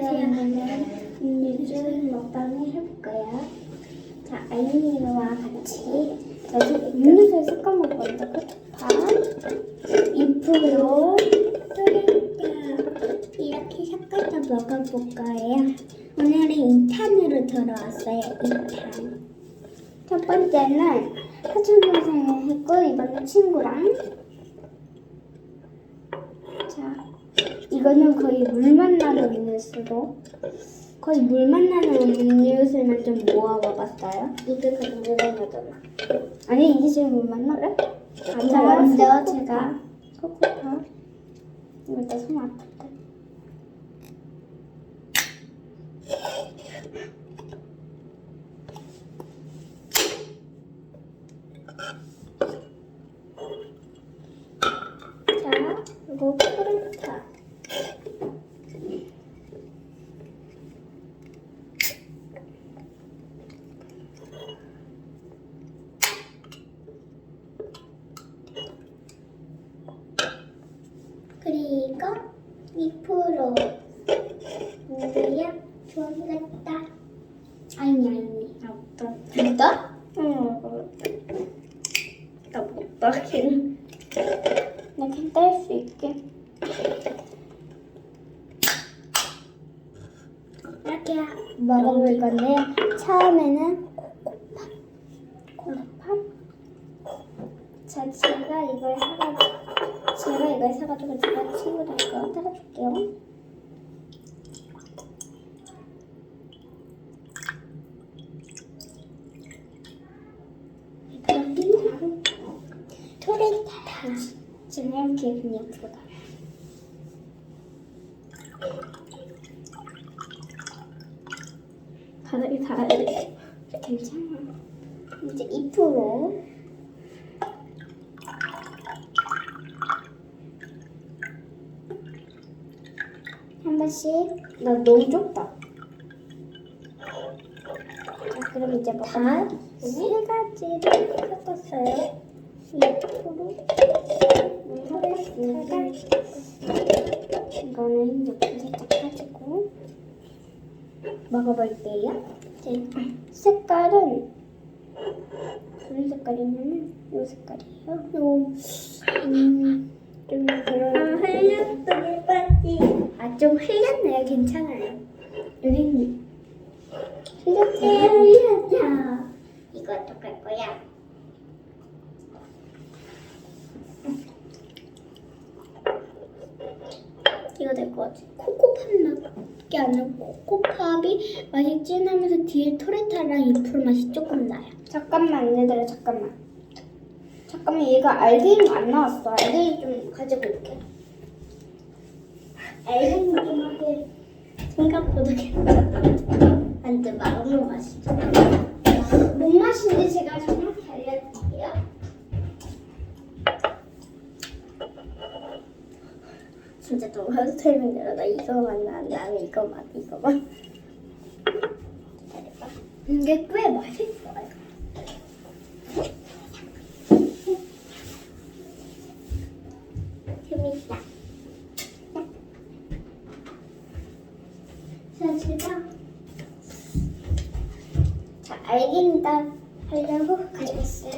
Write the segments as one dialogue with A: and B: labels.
A: 그러면은 음료수 먹방을 해볼까요? 자, 아이니와 같이 저도 음료수를 섞어 먹을 건데 파2% 그러니까 이렇게 섞어서 먹어볼 거예요. 오늘은 2탄으로 들어왔어요. 2탄. 첫 번째는 사촌 동생이 했고 이번엔 친구랑 자 이거는 거의 물만 나는 음료수로 거의 물만 나는 음료수만 좀 모아봐봤어요. 이게 그 물만 나잖아. 아니 이게 제일 물만 나? 그래? 자 먼저 제가 코코파 이거 나손 아프다. 자, 이거 포르타. 그리고 2% 우리야 좋아하겠다. 아니 아니 나 없다. 진짜? 응. 나 못다. 나 그냥 뗄수 있게. 이렇게 먹어볼 건데 처음에는 코코팝. 코코팝. 자, 제가 이걸 사가지고 제가 사가지고 제가 친구들 거 따라줄게요. 바로 토레타 지금 그냥 들어가. 바닥에 닿아야 돼. 괜찮아. 이제 2%. 한 번씩. 나 너무 좁다. 자, 그럼 이제 다 세 가지를 섞었어요. 2%. 섞었으니까 이거는 이렇게 살짝 가지고 먹어볼게요. 제 색깔은 무슨 색깔이냐면 이 색깔이에요. 요, 음, 좀 그런. 흘렸어, 빠지. 아, 좀 흘렸네요. 괜찮아요. 선생님. 흘렸어요. 흘렸죠. 이거 어떡할 거야? 이거 될것 같아. 코코팝 맛이 아니라 코코팝이 맛이 진하면서 뒤에 토레타랑 2% 맛이 조금 나요. 잠깐만 얘들아 잠깐만. 잠깐만 얘가 알갱이가 안 나왔어. 알갱이 좀 가지고 올게. 알갱이 좀 하게 생각보다 괜찮아. 완전 마음으로 맛있죠. 뭔 맛인지 제가 정확히 알려드릴게요. 진짜 너무 설명대로 나 이거만 나 나는 이거만 이거만 기다려봐 이게 꽤 맛있어요 재밌다. 자 제가 자 알긴다 하려고 가져왔어요.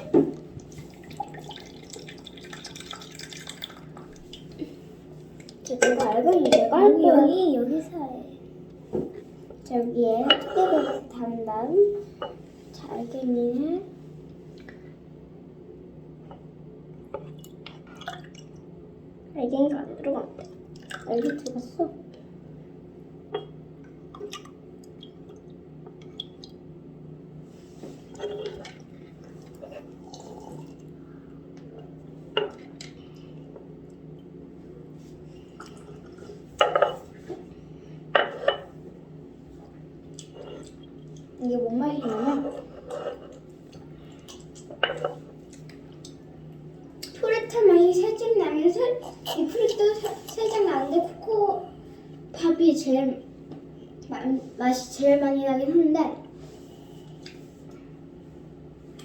A: 제가 알고 내가 알고 여기 여기서 해. 저기에 토끼를 담당 잘갱이는 알갱이가 안 들어간대. 알갱이 들어갔어. 이게 뭔 맛이냐면 프레타 맛이 살짝 나면서 이 프레도 살짝 나는데 코코 밥이 제일 마, 맛이 제일 많이 나긴 한데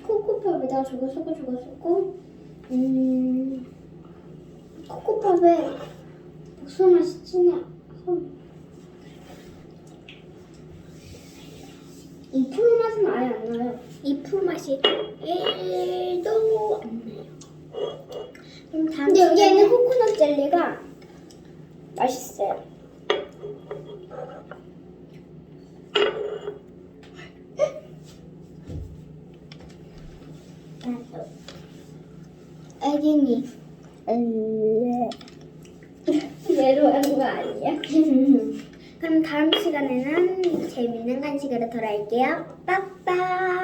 A: 코코팝에다가 저거 섞고 저거 섞고 음 코코팝에 복숭아 맛이 진해서 2% 맛은 아예 안 나요.
B: 2% 맛이 1도 안 나요. 그럼 다음
A: 근데 여기
B: 시간에
A: 있는 코코넛 젤리가 맛있어요.
B: 나도.
A: 애기니. 얘로 하는 거 아니야?
B: 그럼 다음 시간에는 재밌는 간식으로 돌아올게요. 빠빠.